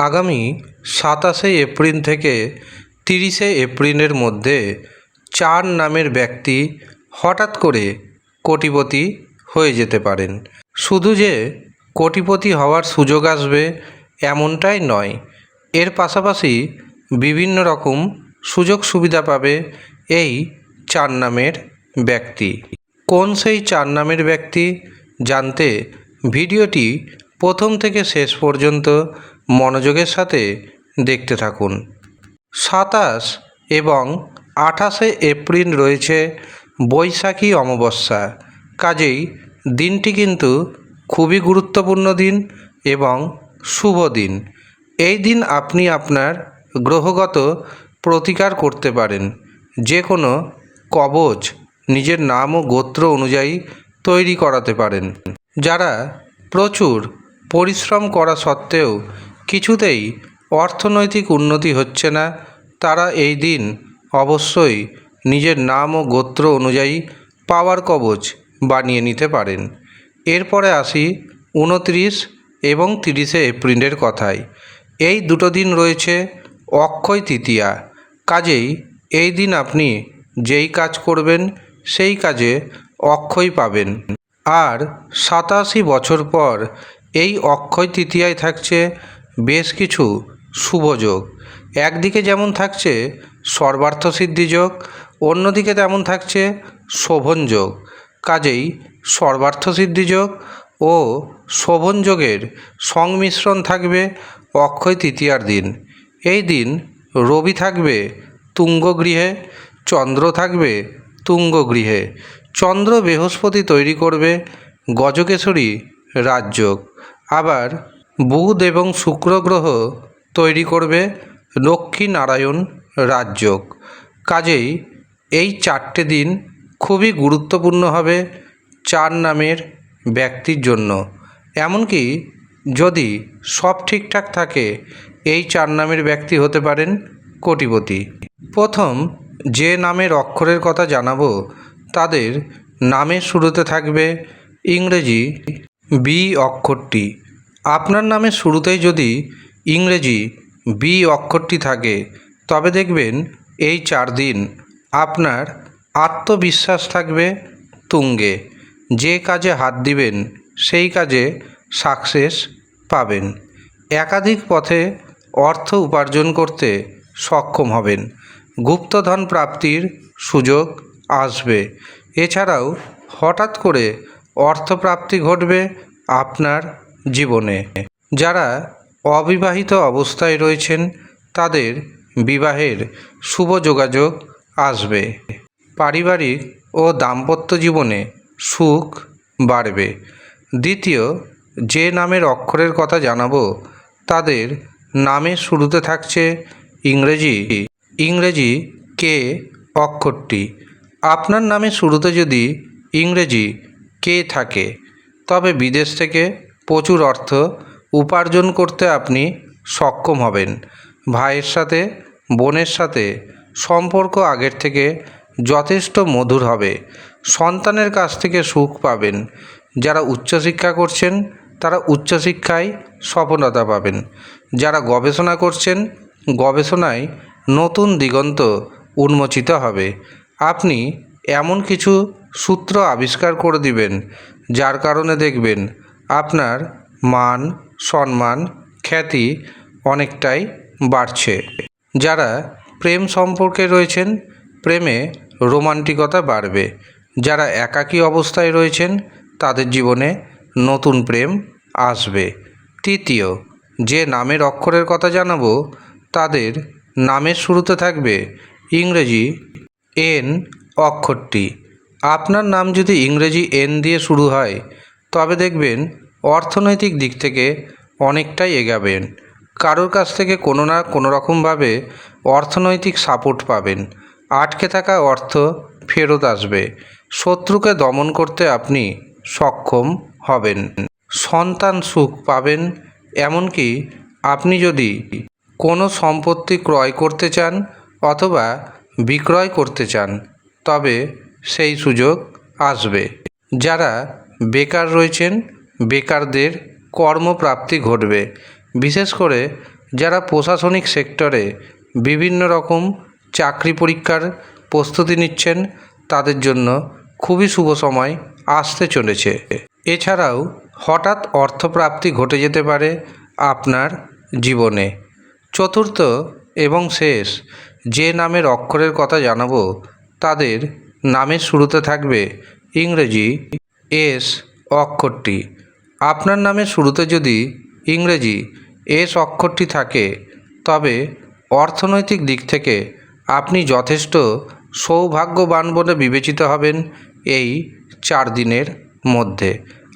আগামী সাতাশে এপ্রিল থেকে তিরিশে এপ্রিলের মধ্যে চার নামের ব্যক্তি হঠাৎ করে কোটিপতি হয়ে যেতে পারেন। শুধু যে কোটিপতি হওয়ার সুযোগ আসবে এমনটাই নয়, এর পাশাপাশি বিভিন্ন রকম সুযোগ সুবিধা পাবে এই চার নামের ব্যক্তি। কোন সেই চার নামের ব্যক্তি জানতে ভিডিওটি প্রথম থেকে শেষ পর্যন্ত মনোযোগের সাথে দেখতে থাকুন। সাতাশ এবং আঠাশে এপ্রিল রয়েছে বৈশাখী অমাবস্যা। কাজেই দিনটি কিন্তু খুবই গুরুত্বপূর্ণ দিন এবং শুভ দিন। এই দিন আপনি আপনার গ্রহগত প্রতিকার করতে পারেন। যে কোনো কবচ, নিজের নাম ও গোত্র অনুযায়ী তৈরি করাতে পারেন। যারা প্রচুর পরিশ্রম করা সত্ত্বেও কিছুতেই অর্থনৈতিক উন্নতি হচ্ছে না। তারা এই দিন অবশ্যই নিজের নাম ও গোত্র অনুযায়ী পাওয়ার কবচ বানিয়ে নিতে পারেন। এরপরে আসি উনত্রিশ এবং তিরিশে এপ্রিলের কথায়। এই দুটো দিন রয়েছে অক্ষয় তৃতীয়া। কাজেই এই দিন আপনি যেই কাজ করবেন, সেই কাজে অক্ষয় পাবেন। আর সাতাশি বছর পর এই অক্ষয় তৃতীয়ায় থাকছে বেশ কিছু শুভযোগ একদিকে যেমন থাকছে সর্বার্থ সিদ্ধি যোগ, অন্যদিকে তেমন থাকছে শোভন যোগ। কাজেই সর্বার্থ সিদ্ধি যোগ ও শোভন যোগের সংমিশ্রণ থাকবে অক্ষয় তৃতীয়ার দিন। এই দিন রবি থাকবে তুঙ্গ গৃহে, চন্দ্র থাকবে তুঙ্গ গৃহে। চন্দ্র বৃহস্পতি তৈরি করবে গজকেশরী রাজযোগ। আবার বুধ এবং শুক্র গ্রহ তৈরি করবে লক্ষ্মী নারায়ণ রাজযোগ। কাজেই এই চারটে দিন খুবই গুরুত্বপূর্ণ হবে চার নামের ব্যক্তির জন্য। এমনকি যদি সব ঠিকঠাক থাকে, এই চার নামের ব্যক্তি হতে পারেন কোটিপতি। প্রথম যে নামের অক্ষরের কথা জানাব, তাদের নামের শুরুতে থাকবে ইংরেজি বি অক্ষরটি। আপনার নামের শুরুতেই যদি ইংরেজি বি অক্ষরটি থাকে, তবে দেখবেন এই চার দিন আপনার আত্মবিশ্বাস থাকবে তুঙ্গে। যে কাজে হাত দিবেন, সেই কাজে সাকসেস পাবেন। একাধিক পথে অর্থ উপার্জন করতে সক্ষম হবেন। গুপ্তধন প্রাপ্তির সুযোগ আসবে। এছাড়াও হঠাৎ করে অর্থপ্রাপ্তি ঘটবে আপনার জীবনে। যারা অবিবাহিত অবস্থায় রয়েছেন, তাদের বিবাহের শুভ যোগাযোগ আসবে। পারিবারিক ও দাম্পত্য জীবনে সুখ বাড়বে। দ্বিতীয়, যে নামের অক্ষরের কথা জানাব, তাদের নামের শুরুতে থাকছে ইংরেজি। ইংরেজি কে অক্ষরটি? আপনার নামে শুরুতে যদি ইংরেজি কে থাকে, তবে বিদেশ থেকে প্রচুর অর্থ উপার্জন করতে আপনি সক্ষম হবেন। ভাইয়ের সাথে, বোনের সাথে সম্পর্ক আগের থেকে যথেষ্ট মধুর হবে। সন্তানের কাছ থেকে সুখ পাবেন। যারা উচ্চশিক্ষা করছেন, তারা উচ্চশিক্ষায় সফলতা পাবেন। যারা গবেষণা করছেন, গবেষণায় নতুন দিগন্ত উন্মোচিত হবে। আপনি এমন কিছু সূত্র আবিষ্কার করে দিবেন, যার কারণে দেখবেন আপনার মান, সম্মান, খ্যাতি অনেকটাই বাড়ছে। যারা প্রেম সম্পর্কে রয়েছেন, প্রেমে রোমান্টিকতা বাড়বে। যারা একাকী অবস্থায় রয়েছেন, তাদের জীবনে নতুন প্রেম আসবে। তৃতীয়, যে নামের অক্ষরের কথা জানাব, তাদের নামের শুরুতে থাকবে ইংরেজি এন অক্ষরটি। আপনার নাম যদি ইংরেজি এন দিয়ে শুরু হয় তবে দেখবেন, অর্থনৈতিক দিক থেকে অনেকটাই এগাবেন। কারোর কাছ থেকে কোনো না কোনো রকমভাবে অর্থনৈতিক সাপোর্ট পাবেন। আটকে থাকা অর্থ ফেরত আসবে। শত্রুকে দমন করতে আপনি সক্ষম হবেন। সন্তান সুখ পাবেন, এমনকি আপনি যদি কোনো সম্পত্তি ক্রয় করতে চান অথবা বিক্রয় করতে চান, তবে সেই সুযোগ আসবে। যারা বেকার রয়েছেন, বেকারদের কর্মপ্রাপ্তি ঘটবে। বিশেষ করে যারা প্রশাসনিক সেক্টরে বিভিন্ন রকম চাকরি পরীক্ষার প্রস্তুতি নিচ্ছেন, তাদের জন্য খুবই শুভ সময় আসতে চলেছে। এছাড়াও হঠাৎ অর্থপ্রাপ্তি ঘটে যেতে পারে আপনার জীবনে। চতুর্থ এবং শেষ যে নামের অক্ষরের কথা জানাব, তাদের নামের শুরুতে থাকবে ইংরেজি এস অক্ষরটি। আপনার নামের শুরুতে যদি ইংরেজি এস অক্ষরটি থাকে, তবে অর্থনৈতিক দিক থেকে আপনি যথেষ্ট সৌভাগ্যবান বলে বিবেচিত হবেন এই চার দিনের মধ্যে।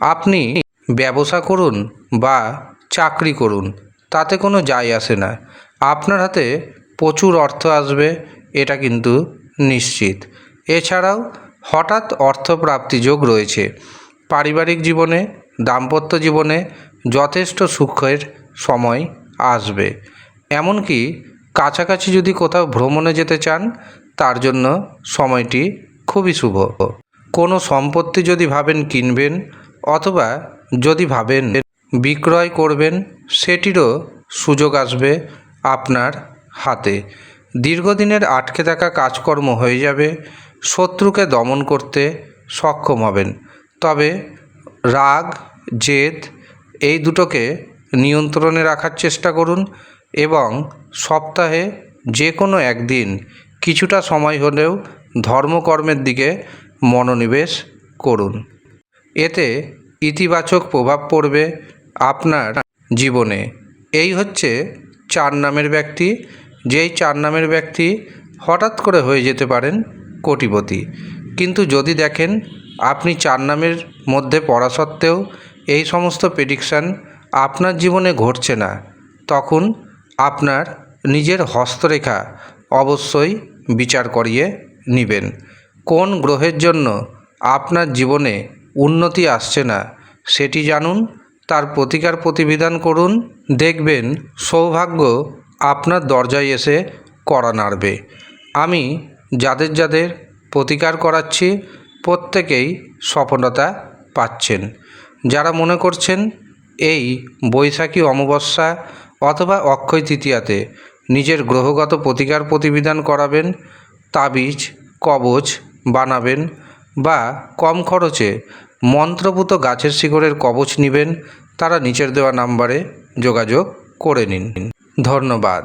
আপনি ব্যবসা করুন বা চাকরি করুন, তাতে কোনো যায় আসে না। আপনার হাতে প্রচুর অর্থ আসবে, এটা কিন্তু নিশ্চিত। এছাড়াও হঠাৎ অর্থপ্রাপ্তি যোগ রয়েছে। পারিবারিক জীবনে, দাম্পত্য জীবনে যথেষ্ট সুখের সময় আসবে। এমনকি কাছাকাছি যদি কোথাও ভ্রমণে যেতে চান, তার জন্য সময়টি খুবই শুভ। কোনো সম্পত্তি যদি ভাবেন কিনবেন অথবা যদি ভাবেন বিক্রয় করবেন, সেটিরও সুযোগ আসবে আপনার হাতে। দীর্ঘদিনের আটকে থাকা কাজকর্ম হয়ে যাবে শত্রুকে দমন করতে সক্ষম হবেন। তবে রাগ, জেদ এই দুটোকে নিয়ন্ত্রণে রাখার চেষ্টা করুন এবং সপ্তাহে যে কোনো একদিন কিছুটা সময় হলেও ধর্মকর্মের দিকে মনোনিবেশ করুন। এতে ইতিবাচক প্রভাব পড়বে আপনার জীবনে। এই হচ্ছে চার নামের ব্যক্তি। যেই চার নামের ব্যক্তি হঠাৎ করে হয়ে যেতে পারেন কোটিপতি। কিন্তু যদি দেখেন, আপনি চার নামের মধ্যে পড়া সত্ত্বেও এই সমস্ত প্রেডিকশান আপনার জীবনে ঘটছে না, তখন আপনার নিজের হস্তরেখা অবশ্যই বিচার করিয়ে নেবেন। কোন গ্রহের জন্য আপনার জীবনে উন্নতি আসছে না, সেটি জানুন, তার প্রতিকার প্রতিবিধান করুন, দেখবেন সৌভাগ্য আপনার দরজায় এসে কড়া নাড়বে। আমি যাদের যাদের প্রতিকার করাচ্ছি, প্রত্যেকেই সফলতা পাচ্ছেন। যারা মনে করছেন এই বৈশাখী অমাবস্যা অথবা অক্ষয় তৃতীয়াতে নিজের গ্রহগত প্রতিকার প্রতিবিধান করাবেন, তাবিজ, কবচ বানাবেন বা কম খরচে মন্ত্রপুত গাছের শিকড়ের কবচ নেবেন, তারা নিচের দেওয়া নাম্বারে যোগাযোগ করে নিন। ধন্যবাদ।